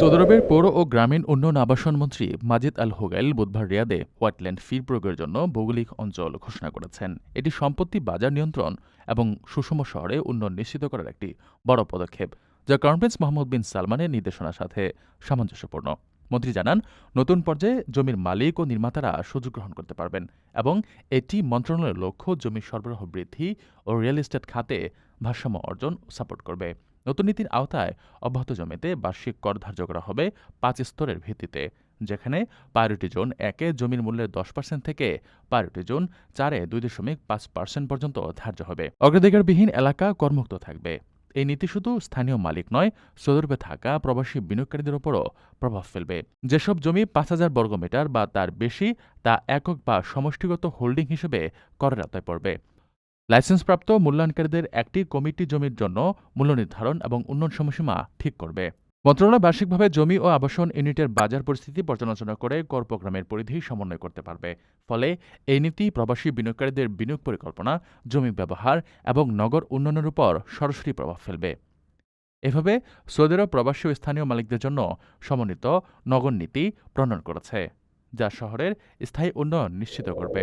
Saudi আরবের পৌর ও গ্রামীণ উন্নয়ন আবাসন মন্ত্রী মাজিদ আল হোগাইল বুধবার রিয়াদে হোয়াইটল্যান্ড ফি প্রয়োগের জন্য ভৌগোলিক অঞ্চল ঘোষণা করেছেন। এটি সম্পত্তি বাজার নিয়ন্ত্রণ এবং সুষম শহরে উন্নয়ন নিশ্চিত করার একটি বড় পদক্ষেপ, যা ক্রাউন প্রিন্স মোহাম্মদ বিন সালমানের নির্দেশনার সাথে সামঞ্জস্যপূর্ণ। মন্ত্রী জানান, নতুন পর্যায়ে জমির মালিক ও নির্মাতারা সুযোগ গ্রহণ করতে পারবেন এবং এটি মন্ত্রণালয়ের লক্ষ্য জমির সরবরাহ বৃদ্ধি ও রিয়েল এস্টেট খাতে ভারসাম্য অর্জন সাপোর্ট করবে। নতুন নীতির আওতায় অব্যাহত জমিতে বার্ষিক কর ধার্য করা হবে পাঁচ স্তরের ভিত্তিতে, যেখানে প্রায়োরিটি জোন একে জমির মূল্যের দশ পার্সেন্ট থেকে প্রায়োরিটি জোন চারে দুই দশমিক পাঁচ পার্সেন্ট পর্যন্ত ধার্য হবে। অগ্রাধিকারবিহীন এলাকা করমুক্ত থাকবে। এই নীতি শুধু স্থানীয় মালিক নয়, সদর্বে থাকা প্রবাসী বিনিয়োগকারীদের ওপরও প্রভাব ফেলবে। যেসব জমি পাঁচ হাজার বর্গমিটার বা তার বেশি, তা একক বা সমষ্টিগত হোল্ডিং হিসেবে করের আওতায় পড়বে। লাইসেন্সপ্রাপ্ত মূল্যায়নকারীদের একটি কমিটি জমির জন্য মূল্য নির্ধারণ এবং উন্নয়ন সময়সীমা ঠিক করবে। মন্ত্রণালয় বার্ষিকভাবে জমি ও আবাসন ইউনিটের বাজার পরিস্থিতি পর্যালোচনা করে কর প্রোগ্রামের পরিধি সমন্বয় করতে পারবে। ফলে এই নীতি প্রবাসী বিনিয়োগকারীদের বিনিয়োগ পরিকল্পনা, জমি ব্যবহার এবং নগর উন্নয়নের উপর সরাসরি প্রভাব ফেলবে। এভাবে সৌদি আরব প্রবাসী ও স্থানীয় মালিকদের জন্য সমন্বিত নগর নীতি প্রণয়ন করেছে, যা শহরের স্থায়ী উন্নয়ন নিশ্চিত করবে।